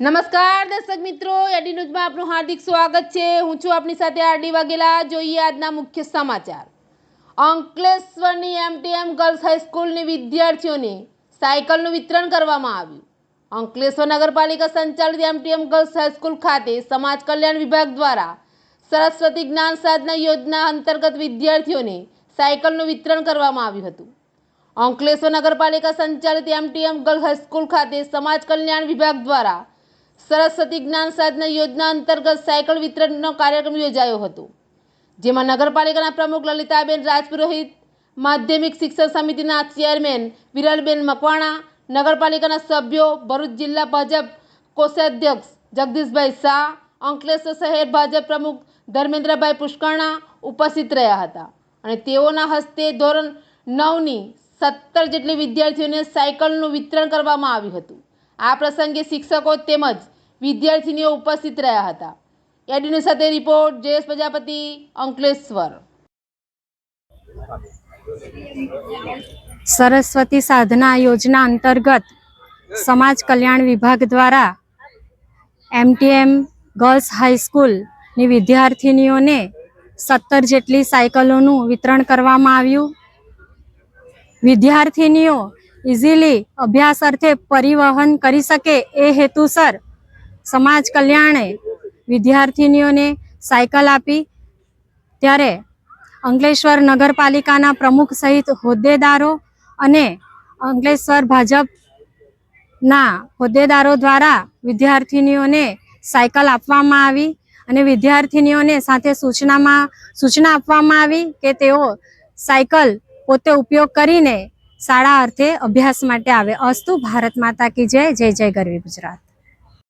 નમસ્કાર, દર્શક મિત્રો. એડી ન્યૂઝમાં આપનું હાર્દિક સ્વાગત છે. હું છું આપની સાથે આરડી વાઘેલા. જોઈએ આજના મુખ્ય સમાચાર. અંકલેશ્વરની એમટીએમ ગર્લ્સ હાઈસ્કૂલની વિદ્યાર્થીઓને સાયકલનું વિતરણ કરવામાં આવ્યું. અંકલેશ્વર નગરપાલિકા સંચાલિત એમટીએમ ગર્લ્સ હાઈસ્કૂલ ખાતે સમાજ કલ્યાણ વિભાગ દ્વારા સરસ્વતી જ્ઞાન સાધના યોજના અંતર્ગત વિદ્યાર્થીઓને સાયકલનું વિતરણ કરવામાં આવ્યું હતું. અંકલેશ્વર નગરપાલિકા સંચાલિત એમટીએમ ગર્લ્સ હાઈસ્કૂલ ખાતે સમાજ કલ્યાણ વિભાગ દ્વારા સરસ્વતી જ્ઞાન સાધના યોજના અંતર્ગત સાયકલ વિતરણનો કાર્યક્રમ યોજાયો હતો, જેમાં નગરપાલિકાના પ્રમુખ લલિતાબેન રાજપુરોહિત, માધ્યમિક શિક્ષણ સમિતિના ચેરમેન વિરલબેન મકવાણા, નગરપાલિકાના સભ્યો ભરૂચ જિલ્લા ભાજપ કોષાધ્યક્ષ જગદીશભાઈ શાહ, અંકલેશ્વર શહેર ભાજપ પ્રમુખ ધર્મેન્દ્રભાઈ પુષ્કરણા ઉપસ્થિત રહ્યા હતા અને તેઓના હસ્તે ધોરણ નવની સત્તર જેટલી વિદ્યાર્થીઓને સાયકલનું વિતરણ કરવામાં આવ્યું હતું. આ પ્રસંગે શિક્ષકો તેમજ વિદ્યાર્થીનીઓ ઉપસ્થિત રહ્યા હતા. એડીની સાથે રિપોર્ટ, જયેશ પ્રજાપતિ, અંકલેશ્વર. સરસ્વતી સાધના યોજના અંતર્ગત સમાજ કલ્યાણ વિભાગ દ્વારા એમટીએમ ગર્લ્સ હાઈસ્કૂલની વિદ્યાર્થિનીઓને સત્તર જેટલી સાયકલોનું વિતરણ કરવામાં આવ્યું. વિદ્યાર્થિનીઓ ઇઝીલી અભ્યાસ અર્થે પરિવહન કરી શકે એ હેતુસર સમાજ કલ્યાણે વિદ્યાર્થિનીઓને સાયકલ આપી ત્યારે અંકલેશ્વર નગરપાલિકાના પ્રમુખ સહિત હોદ્દેદારો અને અંકલેશ્વર ભાજપના હોદ્દેદારો દ્વારા વિદ્યાર્થિનીઓને સાયકલ આપવામાં આવી અને વિદ્યાર્થિનીઓને સાથે સૂચનામાં, સૂચના આપવામાં આવી કે તેઓ સાયકલ પોતે ઉપયોગ કરીને શાળા અર્થે અભ્યાસ માટે આવે. અસ્તુ ભારત માતા કી જય જય જય ગરવી ગુજરાત.